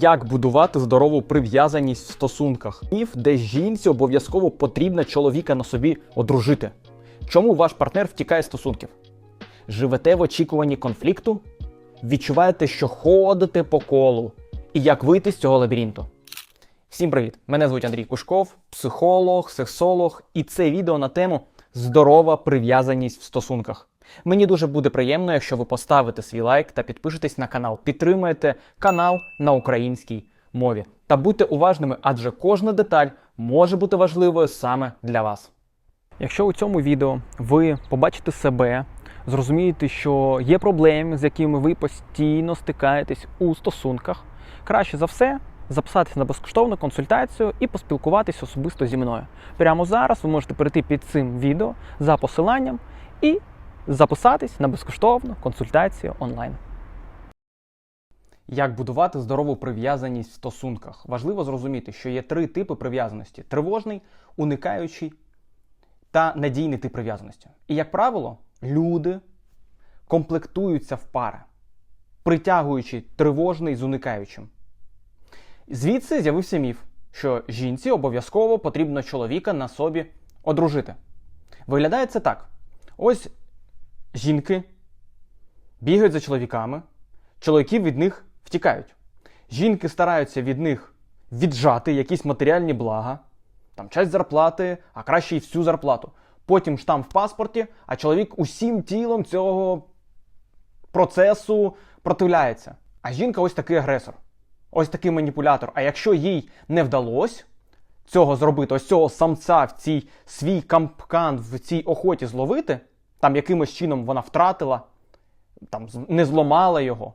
Як будувати здорову прив'язаність в стосунках? Міф, де жінці обов'язково потрібно чоловіка на собі одружити. Чому ваш партнер втікає з стосунків? Живете в очікуванні конфлікту? Відчуваєте, що ходите по колу? І як вийти з цього лабіринту? Всім привіт! Мене звуть Андрій Кушков, психолог, сексолог, і це відео на тему здорова прив'язаність в стосунках. Мені дуже буде приємно, якщо ви поставите свій лайк та підпишетесь на канал, підтримуєте канал на українській мові. Та будьте уважними, адже кожна деталь може бути важливою саме для вас. Якщо у цьому відео ви побачите себе, зрозумієте, що є проблеми, з якими ви постійно стикаєтесь у стосунках, краще за все записатися на безкоштовну консультацію і поспілкуватись особисто зі мною. Прямо зараз ви можете перейти під цим відео за посиланням і записатись на безкоштовну консультацію онлайн. Як будувати здорову прив'язаність в стосунках? Важливо зрозуміти, що є три типи прив'язаності: тривожний, уникаючий та надійний тип прив'язаності. І, як правило, люди комплектуються в пари, притягуючи тривожний з уникаючим. Звідси з'явився міф, що жінці обов'язково потрібно чоловіка на собі одружити. Виглядає це так: ось жінки бігають за чоловіками, чоловіки від них втікають. Жінки стараються від них віджати якісь матеріальні блага, там часть зарплати, а краще й всю зарплату. Потім штамп в паспорті, а чоловік усім тілом цього процесу противляється. А жінка ось такий агресор, ось такий маніпулятор. А якщо їй не вдалося цього зробити, ось цього самця в цій свій кампкан в цій охоті зловити, там якимось чином вона втратила, там не зломала його,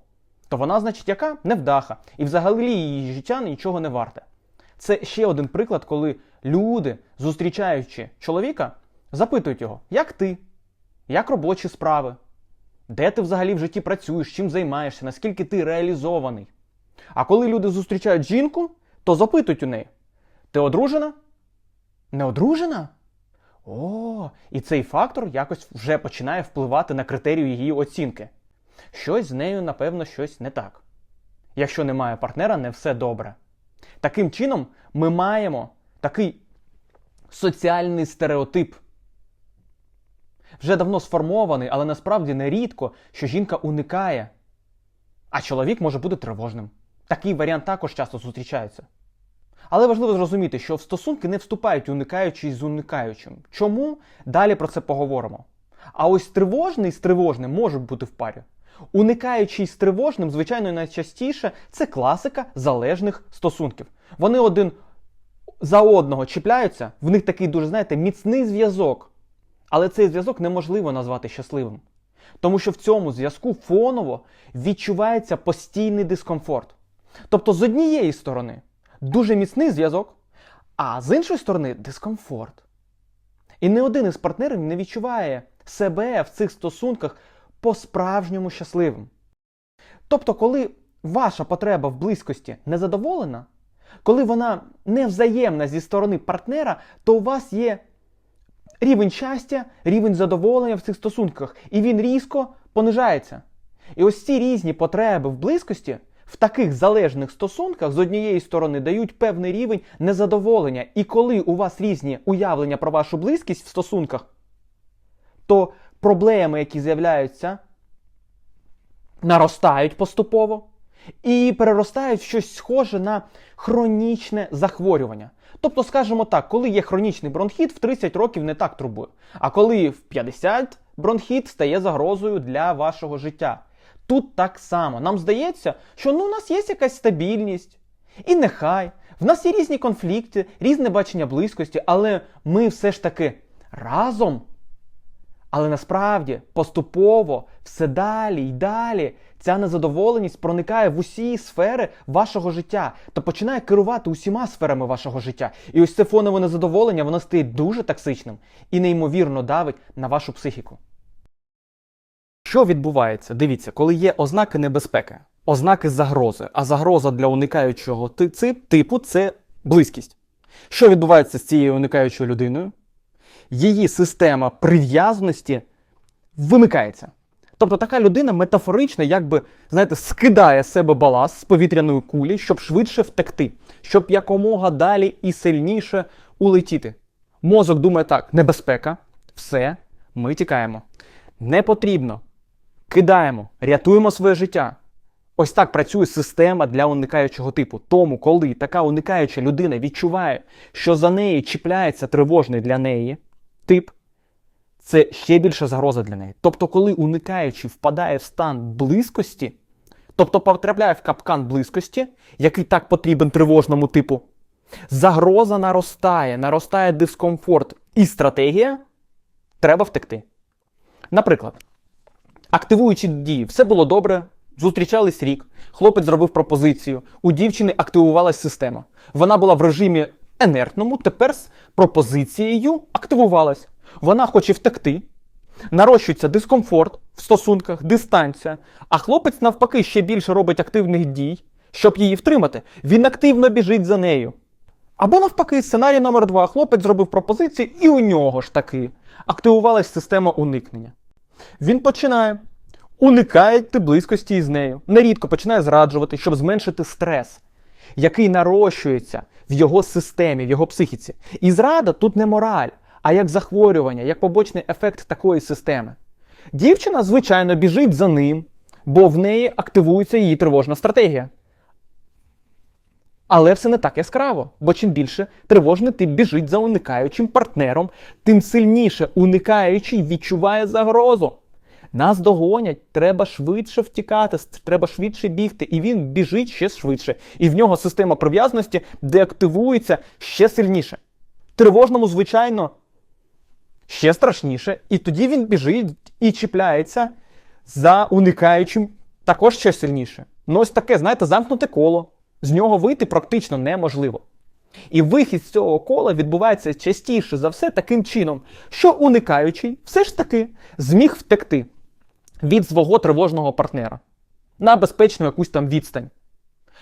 то вона, значить, яка невдаха. І взагалі її життя нічого не варте. Це ще один приклад, коли люди, зустрічаючи чоловіка, запитують його, як ти, як робочі справи, де ти взагалі в житті працюєш, чим займаєшся, наскільки ти реалізований. А коли люди зустрічають жінку, то запитують у неї: ти одружена? Не одружена? О, і цей фактор якось вже починає впливати на критерію її оцінки. Щось з нею, напевно, щось не так. Якщо немає партнера, не все добре. Таким чином, ми маємо такий соціальний стереотип. Вже давно сформований, але насправді нерідко, що жінка уникає, а чоловік може бути тривожним. Такий варіант також часто зустрічається. Але важливо зрозуміти, що в стосунки не вступають уникаючий з уникаючим. Чому? Далі про це поговоримо. А ось тривожний з тривожним можуть бути в парі. Уникаючий з тривожним, звичайно, найчастіше це класика залежних стосунків. Вони один за одного чіпляються, в них такий дуже, знаєте, міцний зв'язок. Але цей зв'язок неможливо назвати щасливим. Тому що в цьому зв'язку фоново відчувається постійний дискомфорт. Тобто, з однієї сторони дуже міцний зв'язок, а з іншої сторони дискомфорт. І не один із партнерів не відчуває себе в цих стосунках по-справжньому щасливим. Тобто, коли ваша потреба в близькості не задоволена, коли вона не взаємна зі сторони партнера, то у вас є рівень щастя, рівень задоволення в цих стосунках, і він різко понижається. І ось ці різні потреби в близькості в таких залежних стосунках з однієї сторони дають певний рівень незадоволення. І коли у вас різні уявлення про вашу близькість в стосунках, то проблеми, які з'являються, наростають поступово і переростають в щось схоже на хронічне захворювання. Тобто, скажімо так, коли є хронічний бронхіт, в 30 років не так турбує. А коли в 50 бронхіт стає загрозою для вашого життя. Тут так само. Нам здається, що ну, у нас є якась стабільність. І нехай. В нас є різні конфлікти, різне бачення близькості, але ми все ж таки разом. Але насправді поступово все далі й далі ця незадоволеність проникає в усі сфери вашого життя та починає керувати усіма сферами вашого життя. І ось це фонове незадоволення воно стає дуже токсичним і неймовірно давить на вашу психіку. Що відбувається? Дивіться, коли є ознаки небезпеки, ознаки загрози, а загроза для уникаючого типу це близькість. Що відбувається з цією уникаючою людиною? Її система прив'язаності вимикається. Тобто така людина метафорично, якби, знаєте, скидає себе баласт з повітряної кулі, щоб швидше втекти, щоб якомога далі і сильніше улетіти. Мозок думає так: небезпека, все, ми тікаємо. Не потрібно. Кидаємо, рятуємо своє життя. Ось так працює система для уникаючого типу. Тому, коли така уникаюча людина відчуває, що за неї чіпляється тривожний для неї тип, це ще більша загроза для неї. Тобто, коли уникаючий впадає в стан близькості, тобто потрапляє в капкан близькості, який так потрібен тривожному типу, загроза наростає, наростає дискомфорт і стратегія, треба втекти. Наприклад, активуючи дії, все було добре, зустрічались рік, хлопець зробив пропозицію, у дівчини активувалась система. Вона була в режимі енертному, тепер з пропозицією активувалась. Вона хоче втекти, нарощується дискомфорт в стосунках, дистанція, а хлопець навпаки ще більше робить активних дій, щоб її втримати. Він активно біжить за нею. Або навпаки, сценарій номер два. Хлопець зробив пропозицію, і у нього ж таки активувалась система уникнення. Він починає уникати близькості із нею. Нерідко починає зраджувати, щоб зменшити стрес, який нарощується в його системі, в його психіці. І зрада тут не мораль, а як захворювання, як побочний ефект такої системи. Дівчина, звичайно, біжить за ним, бо в неї активується її тривожна стратегія. Але все не так яскраво, бо чим більше тривожний тип біжить за уникаючим партнером, тим сильніше уникаючий відчуває загрозу. Нас догонять, треба швидше втікати, треба швидше бігти, і він біжить ще швидше. І в нього система прив'язаності деактивується ще сильніше. Тривожному, звичайно, ще страшніше, і тоді він біжить і чіпляється за уникаючим також ще сильніше. Ну, ось таке, знаєте, замкнуте коло. З нього вийти практично неможливо. І вихід з цього кола відбувається частіше за все таким чином, що уникаючий все ж таки зміг втекти від свого тривожного партнера на безпечну якусь там відстань,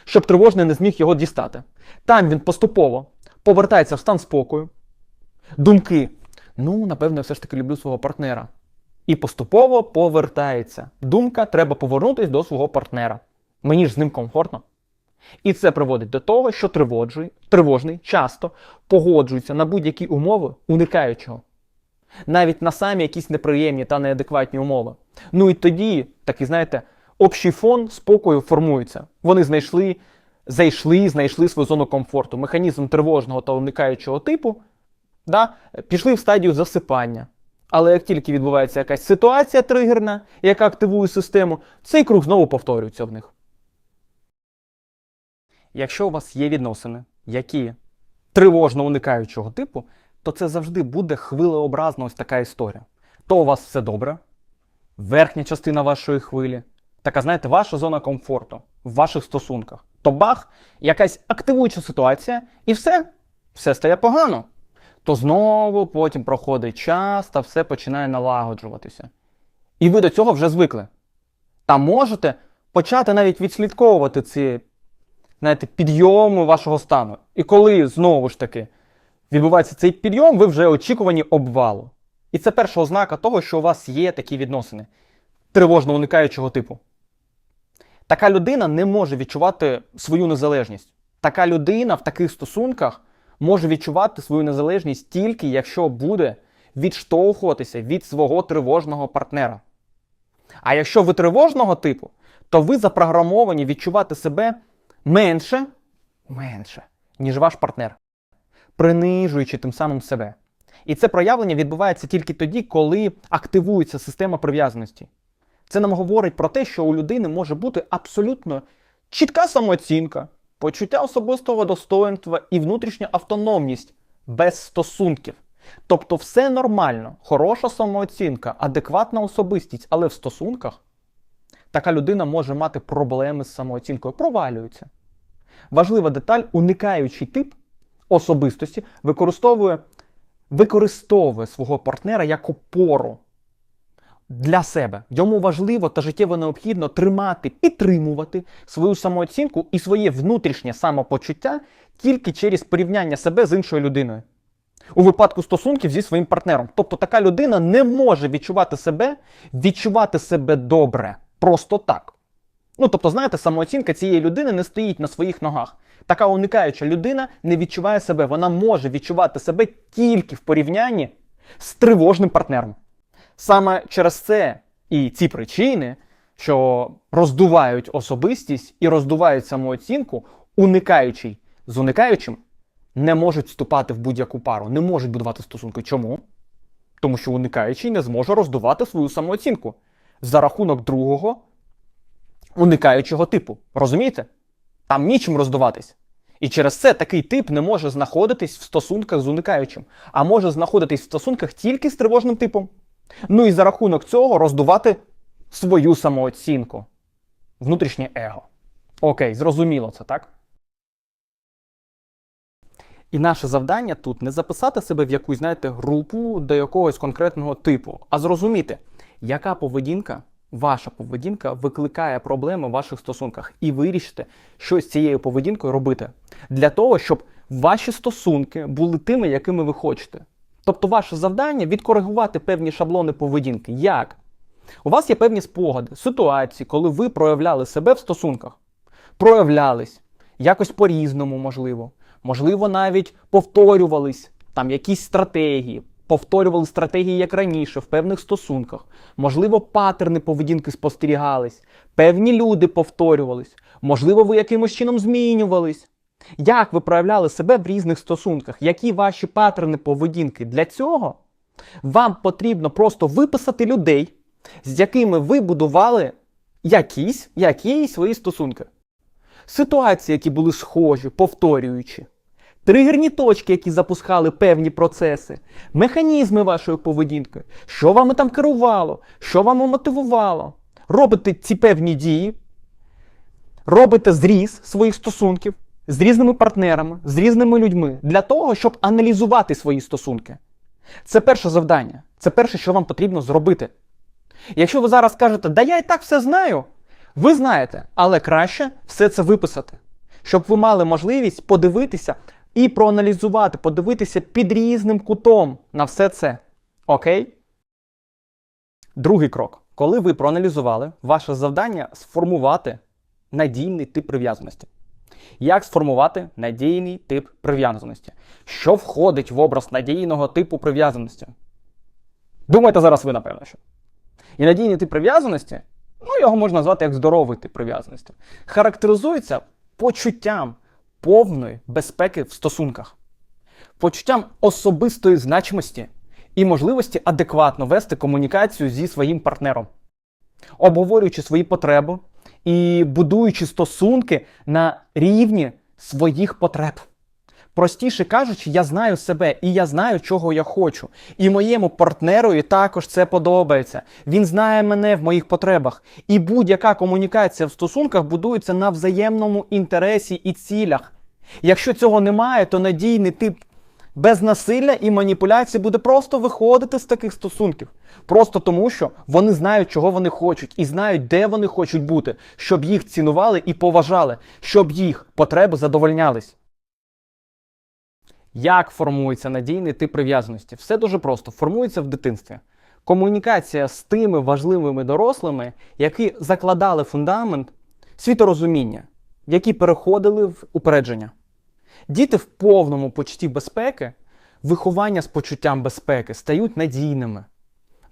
щоб тривожний не зміг його дістати. Там він поступово повертається в стан спокою, думки. Ну, напевно, я все ж таки люблю свого партнера. І поступово повертається. Думка, треба повернутися до свого партнера. Мені ж з ним комфортно. І це приводить до того, що тривожний, часто погоджується на будь-які умови уникаючого. Навіть на самі якісь неприємні та неадекватні умови. Ну і тоді, такий, знаєте, общий фон спокою формується. Вони знайшли, зайшли, знайшли свою зону комфорту. Механізм тривожного та уникаючого типу да, пішли в стадію засипання. Але як тільки відбувається якась ситуація тригерна, яка активує систему, цей круг знову повторюється в них. Якщо у вас є відносини, які тривожно уникаючого типу, то це завжди буде хвилеобразна ось така історія. То у вас все добре, верхня частина вашої хвилі, така, знаєте, ваша зона комфорту в ваших стосунках. То бах, якась активуюча ситуація, і все, все стає погано. То знову потім проходить час та все починає налагоджуватися. І ви до цього вже звикли. Та можете почати навіть відслідковувати ці знаєте, підйому вашого стану. І коли знову ж таки відбувається цей підйом, ви вже очікувані обвалу. І це перша ознака того, що у вас є такі відносини тривожно уникаючого типу. Така людина не може відчувати свою незалежність. Така людина в таких стосунках може відчувати свою незалежність тільки якщо буде відштовхуватися від свого тривожного партнера. А якщо ви тривожного типу, то ви запрограмовані відчувати себе менше, менше, ніж ваш партнер, принижуючи тим самим себе. І це проявлення відбувається тільки тоді, коли активується система прив'язаності. Це нам говорить про те, що у людини може бути абсолютно чітка самооцінка, почуття особистого достоинства і внутрішня автономність без стосунків. Тобто все нормально, хороша самооцінка, адекватна особистість, але в стосунках така людина може мати проблеми з самооцінкою, провалюється. Важлива деталь, уникаючий тип особистості використовує, використовує свого партнера як опору для себе. Йому важливо та життєво необхідно тримати, підтримувати свою самооцінку і своє внутрішнє самопочуття тільки через порівняння себе з іншою людиною. у випадку стосунків зі своїм партнером. Тобто така людина не може відчувати себе, відчувати себе добре. Просто так. Ну, тобто, знаєте, самооцінка цієї людини не стоїть на своїх ногах. Така уникаюча людина не відчуває себе. Вона може відчувати себе тільки в порівнянні з тривожним партнером. Саме через це і ці причини, що роздувають особистість і роздувають самооцінку, уникаючий з уникаючим не можуть вступати в будь-яку пару, не можуть будувати стосунки. Чому? Тому що уникаючий не зможе роздувати свою самооцінку за рахунок другого уникаючого типу. Розумієте? Там нічим роздуватись. І через це такий тип не може знаходитись в стосунках з уникаючим, а може знаходитись в стосунках тільки з тривожним типом. Ну і за рахунок цього роздувати свою самооцінку, внутрішнє его. Окей, зрозуміло це, так? І наше завдання тут не записати себе в якусь, знаєте, групу до якогось конкретного типу, а зрозуміти, яка поведінка, ваша поведінка викликає проблеми в ваших стосунках, і вирішити, що з цією поведінкою робити для того, щоб ваші стосунки були тими, якими ви хочете. Тобто, ваше завдання відкоригувати певні шаблони поведінки. Як? У вас є певні спогади, ситуації, коли ви проявляли себе в стосунках. Проявлялись якось по-різному, можливо. Можливо, навіть повторювались там якісь стратегії, повторювали стратегії як раніше в певних стосунках. Можливо, патерни поведінки спостерігались, певні люди повторювались, можливо, ви якимось чином змінювались. Як ви проявляли себе в різних стосунках? Які ваші патерни поведінки? Для цього вам потрібно просто виписати людей, з якими ви будували якісь, якісь свої стосунки. Ситуації, які були схожі, повторюючі, тригерні точки, які запускали певні процеси, механізми вашої поведінки, що вами там керувало, що вам мотивувало. Робите ці певні дії, робите зріз своїх стосунків з різними партнерами, з різними людьми для того, щоб аналізувати свої стосунки. Це перше завдання. Це перше, що вам потрібно зробити. Якщо ви зараз кажете, да я і так все знаю, ви знаєте, але краще все це виписати, щоб ви мали можливість подивитися і проаналізувати, подивитися під різним кутом на все це. Окей? Другий крок. Коли ви проаналізували, ваше завдання сформувати надійний тип прив'язаності. Як сформувати надійний тип прив'язаності? Що входить в образ надійного типу прив'язаності? Думаєте зараз ви, напевно, що. І надійний тип прив'язаності, ну його можна назвати як здоровий тип прив'язаності, характеризується почуттям повної безпеки в стосунках, почуттям особистої значимості і можливості адекватно вести комунікацію зі своїм партнером, обговорюючи свої потреби і будуючи стосунки на рівні своїх потреб. Простіше кажучи, я знаю себе і я знаю, чого я хочу. І моєму партнерові також це подобається. Він знає мене в моїх потребах. І будь-яка комунікація в стосунках будується на взаємному інтересі і цілях. Якщо цього немає, то надійний тип без насилля і маніпуляції буде просто виходити з таких стосунків. Просто тому, що вони знають, чого вони хочуть, і знають, де вони хочуть бути, щоб їх цінували і поважали, щоб їх потреби задовольнялись. Як формується надійний тип прив'язаності? Все дуже просто. Формується в дитинстві. Комунікація з тими важливими дорослими, які закладали фундамент світорозуміння, які переходили в упередження. Діти в повному почутті безпеки, виховання з почуттям безпеки стають надійними.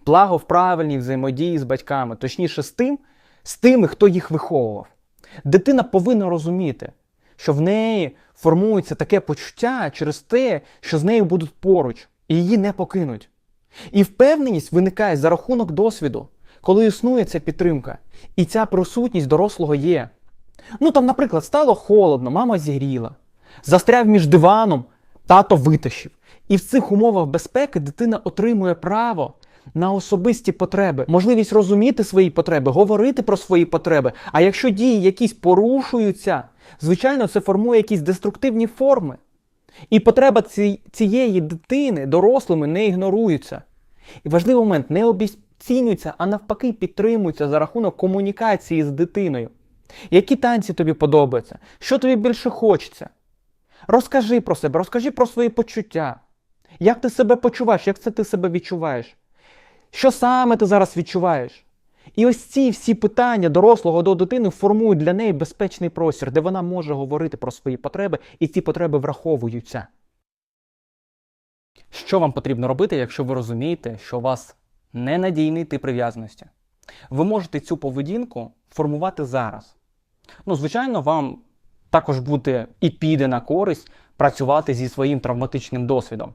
Благо в правильній взаємодії з батьками, точніше з тим, з тими, хто їх виховував. Дитина повинна розуміти, що в неї формується таке почуття через те, що з нею будуть поруч, і її не покинуть. І впевненість виникає за рахунок досвіду, коли існує ця підтримка, і ця присутність дорослого є. Ну там, наприклад, стало холодно, мама зігріла, застряв між диваном, тато витащив. І в цих умовах безпеки дитина отримує право на особисті потреби, можливість розуміти свої потреби, говорити про свої потреби. А якщо дії якісь порушуються, звичайно, це формує якісь деструктивні форми. І потреба цієї дитини дорослими не ігнорується. І важливий момент не обіцінюється, а навпаки, підтримується за рахунок комунікації з дитиною. Які танці тобі подобаються? Що тобі більше хочеться? Розкажи про себе, розкажи про свої почуття. Як ти себе почуваєш? Як це ти себе відчуваєш? Що саме ти зараз відчуваєш? І ось ці всі питання дорослого до дитини формують для неї безпечний простір, де вона може говорити про свої потреби, і ці потреби враховуються. Що вам потрібно робити, якщо ви розумієте, що у вас ненадійний тип прив'язаності? Ви можете цю поведінку формувати зараз. Ну, звичайно, вам також буде і піде на користь працювати зі своїм травматичним досвідом.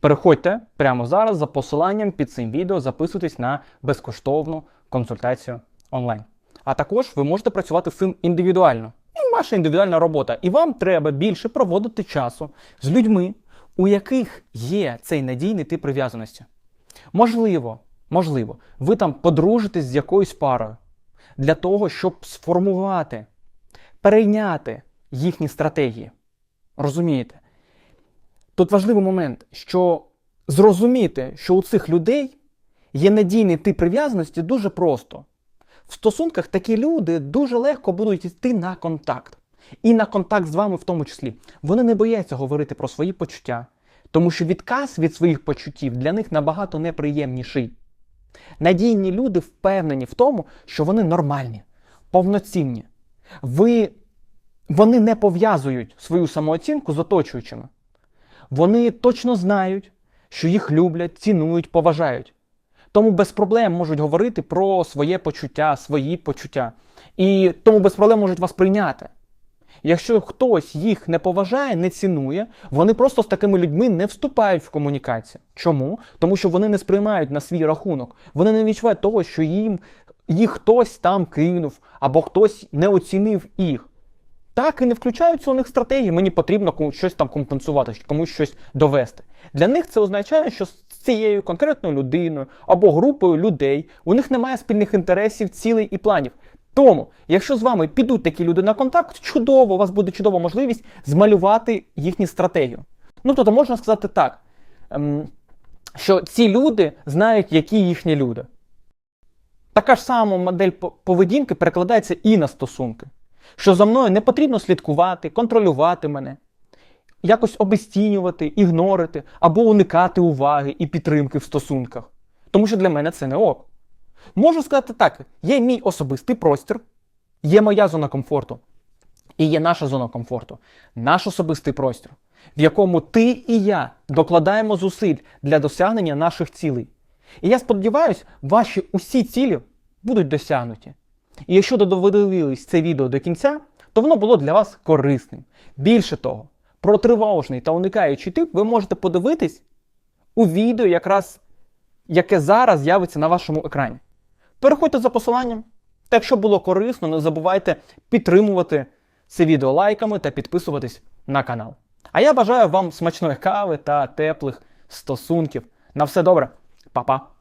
Переходьте прямо зараз за посиланням під цим відео, записуйтесь на безкоштовну консультацію онлайн. А також ви можете працювати з цим індивідуально. Ну, Ваша індивідуальна робота. І вам треба більше проводити часу з людьми, у яких є цей надійний тип прив'язаності. Можливо, можливо, ви там подружитесь з якоюсь парою для того, щоб сформувати, перейняти їхні стратегії. Розумієте? Тут важливий момент, що зрозуміти, що у цих людей є надійний тип прив'язаності дуже просто. В стосунках такі люди дуже легко будуть йти на контакт. І на контакт з вами в тому числі. Вони не бояться говорити про свої почуття, тому що відказ від своїх почуттів для них набагато неприємніший. Надійні люди впевнені в тому, що вони нормальні, повноцінні. Ви, вони не пов'язують свою самооцінку з оточуючими. Вони точно знають, що їх люблять, цінують, поважають. Тому без проблем можуть говорити про своє почуття, свої почуття. І тому без проблем можуть вас прийняти. Якщо хтось їх не поважає, не цінує, вони просто з такими людьми не вступають в комунікацію. Чому? Тому що вони не сприймають на свій рахунок. Вони не відчувають того, що їм їх хтось там кинув, або хтось не оцінив їх. Так і не включаються у них стратегії. Мені потрібно комусь щось там компенсувати, комусь щось довести. Для них це означає, що з цією конкретною людиною або групою людей у них немає спільних інтересів, цілей і планів. Тому, якщо з вами підуть такі люди на контакт, чудово, у вас буде чудова можливість змалювати їхню стратегію. Ну тобто можна сказати так, ем, що ці люди знають, які їхні люди. Така ж сама модель поведінки перекладається і на стосунки. Що за мною не потрібно слідкувати, контролювати мене, якось обесцінювати, ігнорити або уникати уваги і підтримки в стосунках. Тому що для мене це не ок. Можу сказати так: є мій особистий простір, є моя зона комфорту, і є наша зона комфорту, наш особистий простір, в якому ти і я докладаємо зусиль для досягнення наших цілей. І я сподіваюся, ваші усі цілі будуть досягнуті. І якщо додивились це відео до кінця, то воно було для вас корисним. Більше того, про тривожний та уникаючий тип ви можете подивитись у відео, якраз яке зараз з'явиться на вашому екрані. Переходьте за посиланням. Та якщо було корисно, не забувайте підтримувати це відео лайками та підписуватись на канал. А я бажаю вам смачної кави та теплих стосунків. На все добре, 拜拜